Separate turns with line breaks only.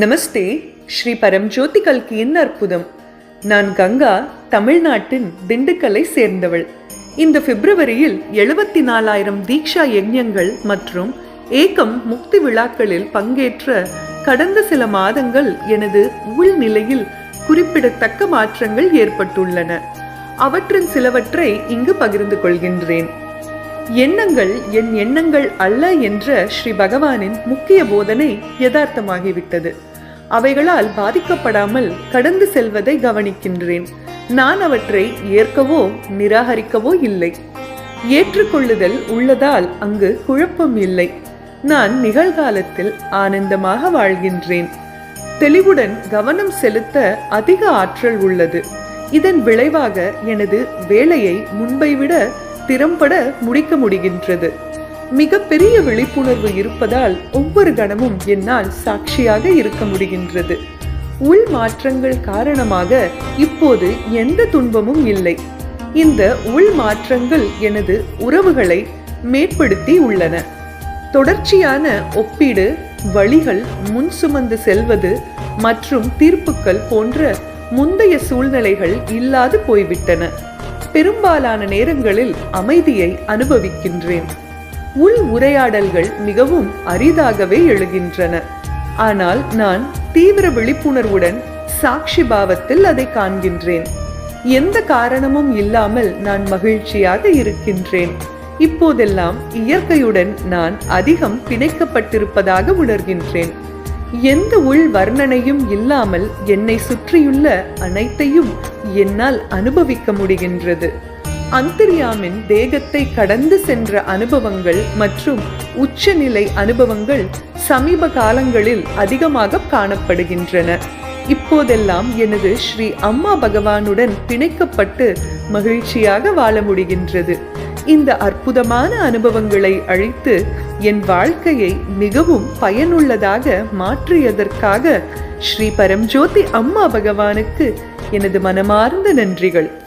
நமஸ்தே ஸ்ரீ பரம்ஜோதி கல்கியின் அற்புதம். நான் கங்கா தமிழ்நாட்டின் திண்டுக்கல்லை சேர்ந்தவள். இந்த பிப்ரவரியில் எழுபத்தி நாலாயிரம் தீக்ஷா யஜ்யங்கள் மற்றும் ஏகம் முக்தி விழாக்களில் பங்கேற்ற கடந்த சில மாதங்கள் எனது உள்நிலையில் குறிப்பிடத்தக்க மாற்றங்கள் ஏற்பட்டுள்ளன. அவற்றின் சிலவற்றை இங்கு பகிர்ந்து கொள்கின்றேன். எண்ணங்கள் என் எண்ணங்கள் அல்ல என்ற ஸ்ரீ பகவானின் முக்கிய போதனை யதார்த்தமாகிவிட்டது. அவைகளால் பாதிக்கப்படாமல் கடந்து செல்வதை கவனிக்கின்றேன். நான் அவற்றை ஏற்கவோ நிராகரிக்கவோ இல்லை. ஏற்றுக்கொள்ளுதல் உள்ளதால் அங்கு குழப்பம் இல்லை. நான் நிகழ்காலத்தில் ஆனந்தமாக வாழ்கின்றேன். தெளிவுடன் கவனம் செலுத்த அதிக ஆற்றல் உள்ளது. இதன் விளைவாக எனது வேலையை முன்பை விட திறம்பட முடிக்க முடிகின்றது. மிகப்பெரிய விழிப்புணர்வு இருப்பதால் ஒவ்வொரு கணமும் என்னால் சாட்சியாக இருக்க முடிகின்றது. உள் மாற்றங்கள் காரணமாக இப்போது எந்த துன்பமும் இல்லை. இந்த உள் மாற்றங்கள் எனது உறவுகளை மேம்படுத்தி உள்ளன. தொடர்ச்சியான ஒப்பீடு வழிகள் முன் சுமந்து செல்வது மற்றும் தீர்ப்புக்கள் போன்ற முந்தைய சூழ்நிலைகள் இல்லாது போய்விட்டன. பெரும்பாலான நேரங்களில் அமைதியை அனுபவிக்கின்றேன். உள் உரையாடல்கள் மிகவும் அரிதாகவே எழுகின்றன. ஆனால் நான் தீவிர விழிப்புணர்வுடன் சாட்சி பாவத்தில் அதை காண்கின்றேன். எந்த காரணமும் இல்லாமல் நான் மகிழ்ச்சியாக இருக்கின்றேன். இப்போதெல்லாம் இயற்கையுடன் நான் அதிகம் பிணைக்கப்பட்டிருப்பதாக உணர்கின்றேன். எந்த உள் வர்ணனையும் இல்லாமல் என்னை சுற்றியுள்ள அனைத்தையும் என்னால் அனுபவிக்க முடிகின்றது. அந்தர்யாமின் தேகத்தை கடந்து சென்ற அனுபவங்கள் மற்றும் உச்சநிலை அனுபவங்கள் சமீப காலங்களில் அதிகமாக காணப்படுகின்றன. இப்போதெல்லாம் எனது ஸ்ரீ அம்மா பகவானுடன் பிணைக்கப்பட்டு மகிழ்ச்சியாக வாழ முடிகின்றது. இந்த அற்புதமான அனுபவங்களை அழித்து என் வாழ்க்கையை மிகவும் பயனுள்ளதாக மாற்றியதற்காக ஸ்ரீ பரம்ஜோதி அம்மா பகவானுக்கு எனது மனமார்ந்த நன்றிகள்.